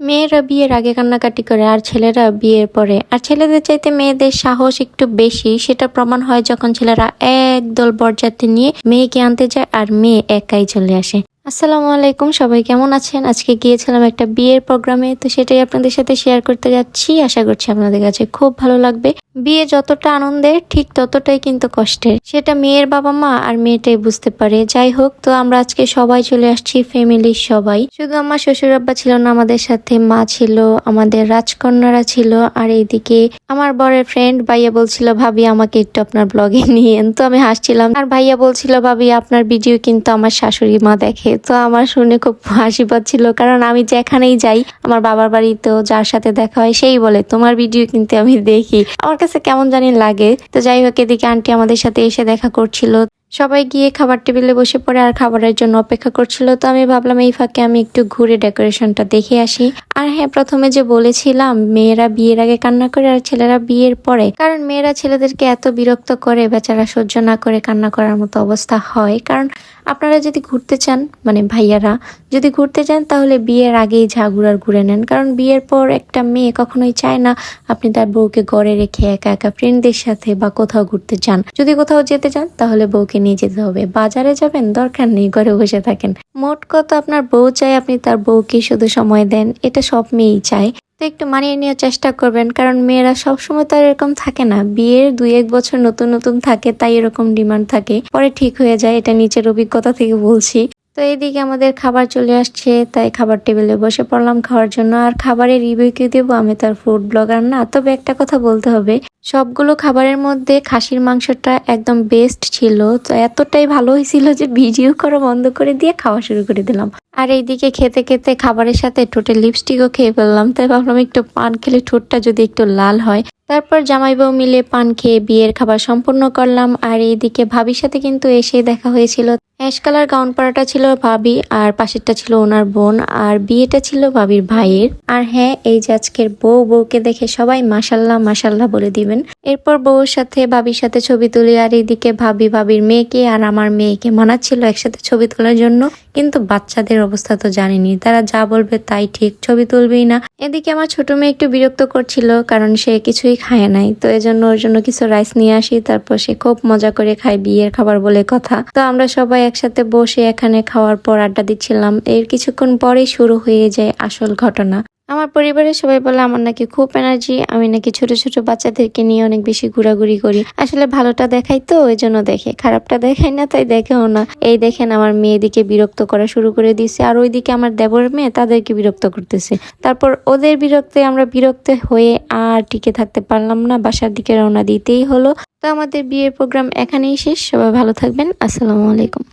মেয়েরা বিয়ের আগে কান্নাকাটি করে, আর ছেলেরা বিয়ের পরে। আর ছেলেদের চাইতে মেয়েদের সাহস একটু বেশি। সেটা প্রমাণ হয় যখন ছেলেরা একদল বরযাত্রী নিয়ে মেয়েকে আনতে যায় আর মেয়ে একাই চলে আসে। আসসালামু আলাইকুম, সবাই কেমন আছেন? আজকে গিয়েছিলাম একটা বিয়ের প্রোগ্রামে, তো সেটাই আপনাদের সাথে শেয়ার করতে যাচ্ছি। আশা করছি আপনাদের কাছে খুব ভালো লাগবে। বিয়ে যতটা আনন্দের, ঠিক ততটাই কিন্তু কষ্টের। সেটা মেয়ের বাবা মা আর মেয়েটাই বুঝতে পারে। যাই হোক, তো আমরা আজকে সবাই চলে আসছি ফ্যামিলির সবাই। শুধু আমার শ্বশুর আব্বা ছিল না, আমাদের সাথে মা ছিল, আমাদের রাজকন্যারা ছিল, আর এইদিকে আমার বরের ফ্রেন্ড ভাইয়া বলছিল, ভাবি, আমাকে একটু আপনার ব্লগে নিয়েন তো আমি হাসছিলাম। আর ভাইয়া বলছিল, ভাবি, আপনার ভিডিও কিন্তু আমার শাশুড়ি মা দেখে। তো আমার শুনে খুব হাসি পাচ্ছিল। কারণ আমি যেখানেই যাই, আমার বাবার বাড়িতেও যার সাথে দেখা হয়, সেই বলে, তোমার ভিডিও কিন্তু আমি দেখি। আমার কাছে কেমন জানি লাগে। তো যাই হোক, এদিকে আন্টি আমাদের সাথে এসে দেখা করছিল। সবাই গিয়ে খাবার টেবিলে বসে পড়ে আর খাবারের জন্য অপেক্ষা করছিল। তো আমি ভাবলাম, এই ফাঁকে আমি একটু ঘুরে ডেকোরেশনটা দেখে আসি। আর হ্যাঁ প্রথমে যে বলেছিলাম, মেয়েরা বিয়ের আগে কান্না করে আর ছেলেরা বিয়ের পরে। কারণ মেয়েরা ছেলেদেরকে এত বিরক্ত করে, বেচারা সহ্য না করে কান্না করার মতো অবস্থা হয়। কারণ আপনারা যদি ঘুরতে চান মানে ভাইয়ারা, যদি ঘুরতে চান তাহলে বিয়ের আগেই ঘুরার ঘুরে নেন। কারণ বিয়ের পর একটা মেয়ে কখনোই চায় না আপনি তার বউকে ঘরে রেখে একা একা ফ্রেন্ডদের সাথে বা কোথাও ঘুরতে চান যদি কোথাও যেতে চান তাহলে বউকে নিয়ে যেতে হবে। বাজারে যাবেন, দরকার নেই, ঘরে বসে থাকেন। মোট কথা আপনার বউ চাই, আপনি তার বউকে শুধু সময় দেন, এটা সব মেয়েই চায়। তো একটু মানিয়ে নেওয়ার চেষ্টা করবেন, কারণ মেয়েরা সবসময় তো আর এরকম থাকে না। বিয়ের দুই এক বছর নতুন নতুন থাকে, তাই এরকম ডিমান্ড থাকে। পরে ঠিক হয়ে যায়, এটা নিচের অভিজ্ঞতা থেকে বলছি। তো এইদিকে আমাদের খাবার চলে আসছে, তাই খাবার টেবিলে বসে পড়লাম খাওয়ার জন্য। আর খাবারের রিভিউ কি দেবো? আমি তার ফুড ব্লগার না। তবে একটা কথা বলতে হবে সবগুলো খাবারের মধ্যে খাসির মাংসটা একদম বেস্ট ছিল। তো এতটাই ভালো হয়েছিল যে ভিডিও করা বন্ধ করে দিয়ে খাওয়া শুরু করে দিলাম। আর এইদিকে খেতে খেতে খাবারের সাথে ঠোঁটে লিপস্টিকও খেয়ে ফেললাম। তাই ভাবলাম একটু পান খেলে ঠোঁটটা যদি একটু লাল হয় তারপর জামাই বউ মিলে পান খেয়ে বিয়ের খাবার সম্পূর্ণ করলাম, আর এইদিকে ভাবির সাথে কিন্তু এসে দেখা হয়েছিল। অ্যাশ কালার গাউন পরাটা ছিল ভাবি, আর পাশেরটা ছিল ওনার বোন, আর বিয়েটা ছিল ভাবির ভাইয়ের। আর হ্যাঁ এই যে আজকের বউ, বউকে দেখে সবাই মাসাল্লাহ মাসাল্লাহ বলে দিবেন। এরপর বউর সাথে, ভাবির সাথে ছবি তুলি, আর এইদিকে ভাবি, ভাবির মেয়েকে, আর আমার মেয়েকে মানাচ্ছিল একসাথে ছবি তোলার জন্য। কিন্তু বাচ্চাদের অবস্থা তো জানিনি। তারা যা বলবে তাই ঠিক, ছবি তুলবেই না। এদিকে আমার ছোট মেয়ে একটু বিরক্ত করছিল, কারণ সে কিছুই খায় নাই। তো এজন্য ওর জন্য কিছু রাইস নিয়ে আসি, তারপর সে খুব মজা করে খায় বিয়ের খাবার বলে কথা। তো আমরা সবাই একসাথে বসে এখানে খাওয়ার পর আড্ডা দিচ্ছিলাম। এর কিছুক্ষণ পরেই শুরু হয়ে যায় আসল ঘটনা। আমার পরিবারের সবাই বলে, আমার নাকি খুব এনার্জি আমি নাকি ছোট ছোট বাচ্চাদেরকে নিয়ে অনেক বেশি ঘোরাঘুরি করি। আসলে ভালোটা দেখাই তো, ওই জন্য দেখে। খারাপটা দেখাই না, তাই দেখেও না। এই দেখেন আমার মেয়েদিকে বিরক্ত করা শুরু করে দিয়েছে আর ওইদিকে আমার দেবর মেয়ে তাদেরকে বিরক্ত করতেছে। তারপর ওদের বিরক্তে আমরা বিরক্ত হয়ে আর টিকে থাকতে পারলাম না, বাসার দিকে রওনা দিতেই হলো। তো আমাদের বিয়ের প্রোগ্রাম এখানেই শেষ, সবাই ভালো থাকবেন, আসসালামু আলাইকুম।